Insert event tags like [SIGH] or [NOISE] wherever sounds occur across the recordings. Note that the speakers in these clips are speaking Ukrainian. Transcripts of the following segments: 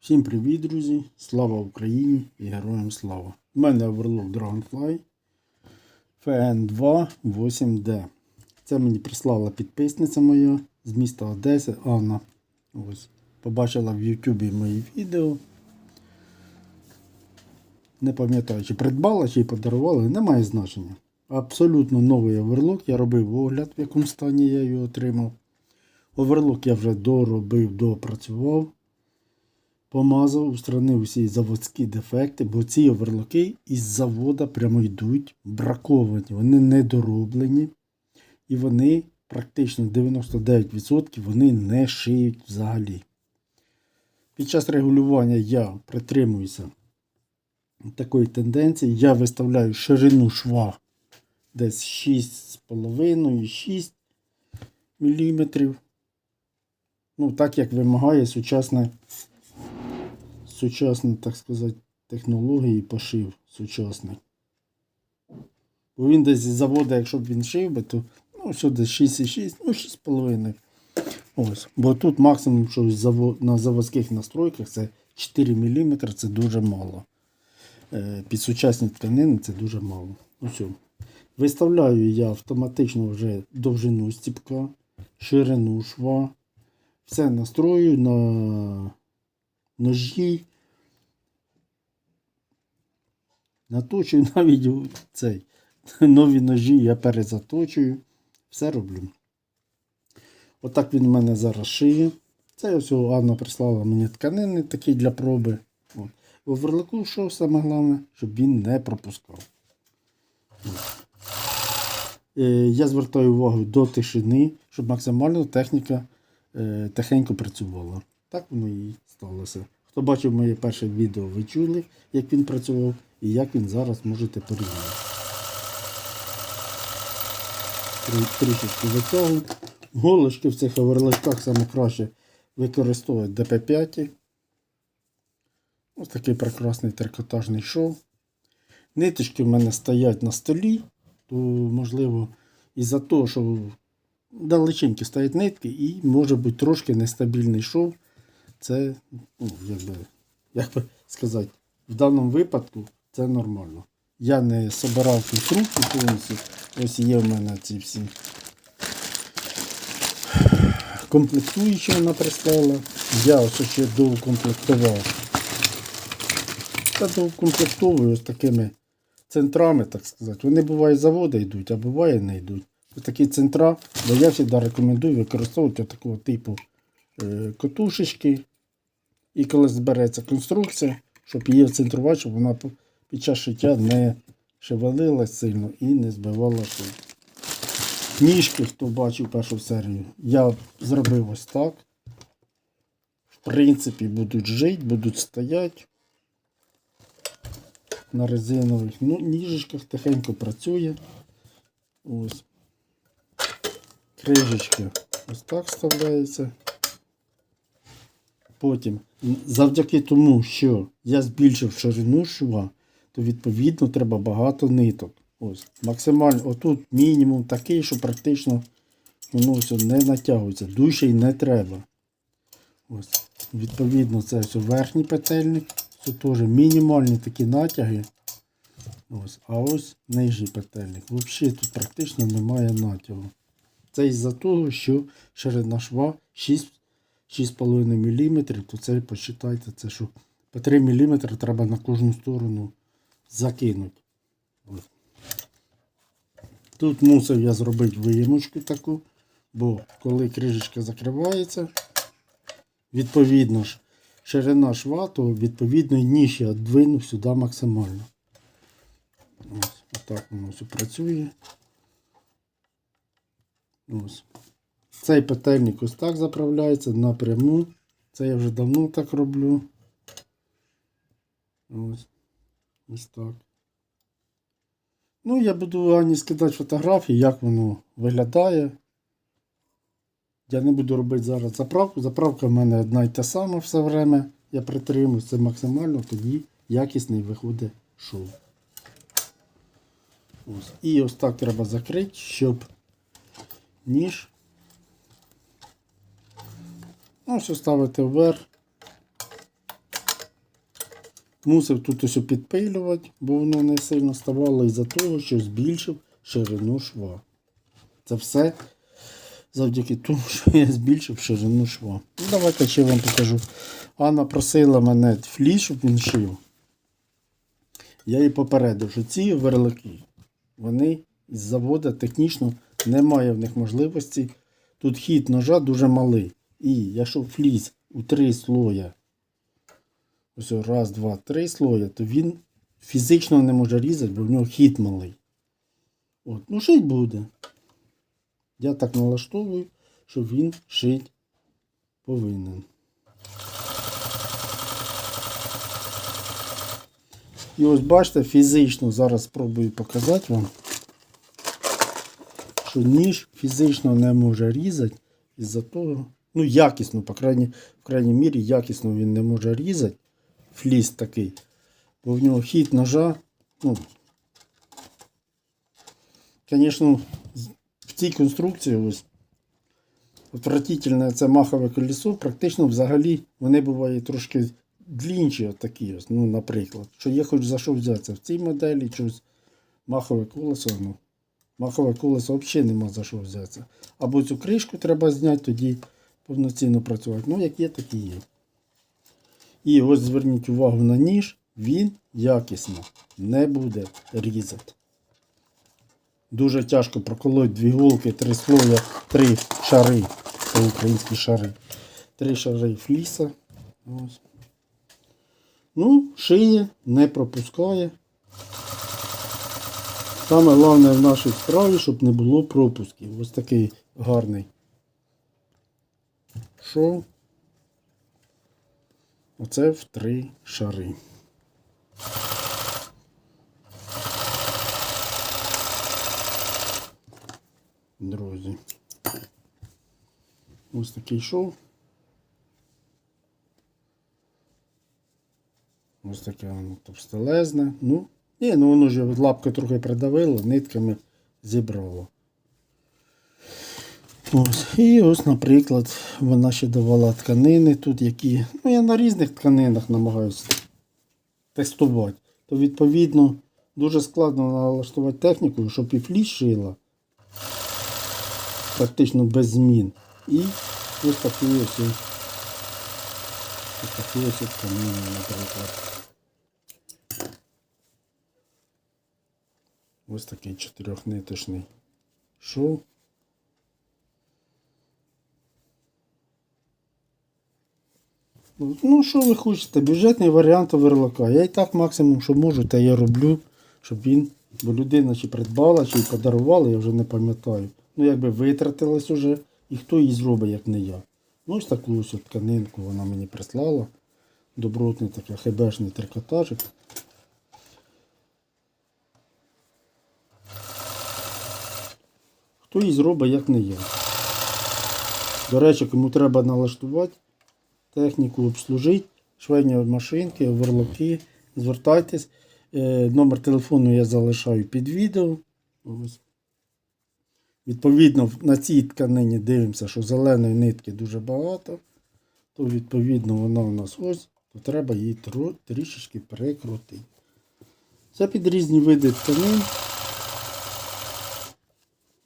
Всім привіт, друзі! Слава Україні і героям слава! У мене оверлок Dragonfly FN2 8D. Це мені прислала підписниця моя з міста Одеси Анна. Ось. Побачила в Ютубі мої відео. Не пам'ятаю, чи придбала, чи подарувала, немає значення. Абсолютно новий оверлок. Я робив огляд, в якому стані я його отримав. Оверлок я вже доробив, допрацював помазав, устранив усі заводські дефекти, бо ці оверлоки із завода прямо йдуть браковані, вони недороблені. І вони практично 99% вони не шиють взагалі. Під час регулювання я притримуюся такої тенденції. Я виставляю ширину шва десь 6,5-6 мм. Ну, так як вимагає сучасне сучасні, так сказати, технології пошив сучасний. Бо він десь з заводу, якщо б він шив би, то ну, десь 6,6, ну 6,5. Ось. Бо тут максимум, що на заводських настройках це 4 мм, це дуже мало. Е, під сучасні тканини це дуже мало. Ось. Виставляю я автоматично вже довжину стіпка, ширину шва. Все настрою на ножі. Наточую навіть цей [LAUGHS] нові ножі я перезаточую. Все роблю. Отак він у мене зараз шиє. Це ось Анна прислала мені тканини такі для проби. От. В оверлику що саме головне, щоб він не пропускав. Е, Я звертаю увагу до тишини, щоб максимально техніка е, тихенько працювала. Так воно і сталося. Хто бачив моє перше відео, ви чули, як він працював і як він зараз можете порівняти. Трі- Трішечки витягую. Голочки в цих оверлачках саме краще використовують ДП5. Ось такий прекрасний трикотажний шов. Ниточки в мене стоять на столі, то можливо із-за того, що далеченькі стоять нитки і може бути трошки нестабільний шов. Це, ну, як би, як би сказати, в даному випадку це нормально. Я не собирав конструкцію повністю. Ось є в мене ці всі комплектуючі вона прислала. Я ось ще доукомплектував. Та доукомплектовую ось такими центрами, так сказати. Вони буває з заводу йдуть, а буває не йдуть. Ось такі центра, бо я завжди рекомендую використовувати такого типу е, котушечки. І коли збереться конструкція, щоб її центрувати, щоб вона під час шиття не шевелилась сильно і не збивала шов. Ніжки, хто бачив першу серію, я зробив ось так. В принципі, будуть жити, будуть стояти. На резинових ну, ніжечках тихенько працює. Ось. Крижечки ось так вставляється. Потім, завдяки тому, що я збільшив ширину шва, то відповідно треба багато ниток. Ось, максимально, отут мінімум такий, що практично воно все не натягується. Дужче й не треба. Ось, відповідно, це все верхній петельник. Це теж мінімальні такі натяги. Ось, а ось нижній петельник. Взагалі тут практично немає натягу. Це із-за того, що ширина шва 6,5 мм, то це посчитайте, це що по 3 мм треба на кожну сторону закинути. Ось. Тут мусив я зробити виємочку таку, бо коли кришечка закривається, відповідно ж ширина шва, то відповідно ніж я двину сюди максимально. Ось, отак воно все працює. Ось. Цей петельник ось так заправляється напряму. Це я вже давно так роблю. Ось. Ось так. Ну, я буду Ані скидати фотографії, як воно виглядає. Я не буду робити зараз заправку. Заправка в мене одна й та сама все время. Я притримуюсь це максимально, тоді якісний виходить шов. Ось. І ось так треба закрити, щоб ніж Ну, все ставите вверх. Мусив тут ось підпилювати, бо воно не сильно ставало із-за того, що збільшив ширину шва. Це все завдяки тому, що я збільшив ширину шва. Ну, давайте ще вам покажу. Анна просила мене фліс, щоб він шив. Я їй попередив, що ці верлики, вони із заводу технічно немає в них можливості. Тут хід ножа дуже малий. І якщо фліс у три слоя, ось раз, два, три слоя, то він фізично не може різати, бо в нього хід малий. От, ну шить буде. Я так налаштовую, що він шить повинен. І ось бачите, фізично зараз спробую показати вам, що ніж фізично не може різати із-за того, ну якісно, по крайній, в крайній мірі, якісно він не може різати. Фліс такий. Бо в нього хід ножа, ну, звісно, в цій конструкції ось отвратительне це махове колесо, практично взагалі вони бувають трошки длінші, отакі ось, ну, наприклад. Що є хоч за що взятися в цій моделі, щось махове колесо, ну, махове колесо взагалі нема за що взятися. Або цю кришку треба зняти, тоді повноцінно працювати. Ну, як є, так і є. І ось зверніть увагу на ніж, він якісно не буде різати. Дуже тяжко проколоть дві голки, три слоя, три шари. Це українські шари. Три шари фліса. Ось. Ну, шиє, не пропускає. Саме головне в нашій справі, щоб не було пропусків. Ось такий гарний шов. Оце в три шари. Друзі. Ось такий шов. Ось таке воно товстелезне. Ну, ні, ну воно ж лапки трохи придавило, нитками зібрало. Ось. І ось, наприклад, вона ще давала тканини тут, які. Ну, я на різних тканинах намагаюся тестувати. То відповідно дуже складно налаштувати техніку, щоб і фліс шила практично без змін. І ось такі ось ось такі ось тканини, наприклад. Ось такий чотирьохниточний шов. Ну, що ви хочете? Бюджетний варіант верлака. Я і так максимум, що можу, те я роблю, щоб він, бо людина чи придбала, чи подарувала, я вже не пам'ятаю. Ну, якби витратилась уже, і хто її зробить, як не я. Ну, ось таку ось тканинку вона мені прислала. Добротний такий хебешний трикотажик. Хто її зробить, як не я. До речі, кому треба налаштувати техніку, обслужити, швейні машинки, оверлоки, звертайтесь. Е, Номер телефону я залишаю під відео. Відповідно, на цій тканині дивимося, що зеленої нитки дуже багато, то відповідно вона у нас ось, то треба її трішечки перекрутити. Це під різні види тканин.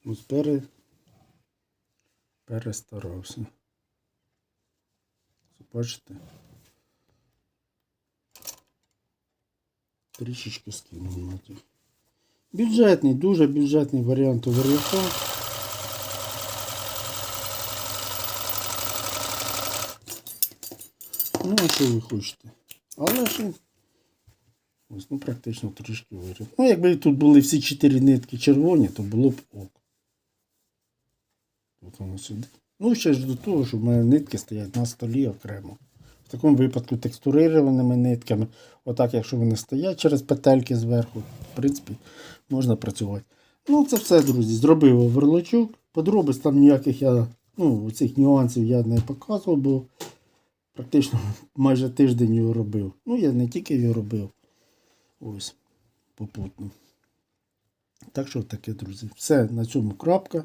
Ось пере... перестарався. Бачите? Трішечки скинув на ті. Бюджетний, дуже бюджетний варіант оверлока. Ну, а що ви хочете? Але ж ось, ну, практично трішки вирів. Ну, якби тут були всі чотири нитки червоні, то було б ок. Тут воно сюди. Ну, ще ж до того, що в мене нитки стоять на столі окремо. В такому випадку текстурированими нитками. Отак, якщо вони стоять через петельки зверху, в принципі, можна працювати. Ну, це все, друзі. Зробив оверлочок. Подробиць там ніяких я, ну, цих нюансів я не показував, бо практично майже тиждень його робив. Ну, я не тільки його робив. Ось, попутно. Так що таке, друзі. Все, на цьому крапка.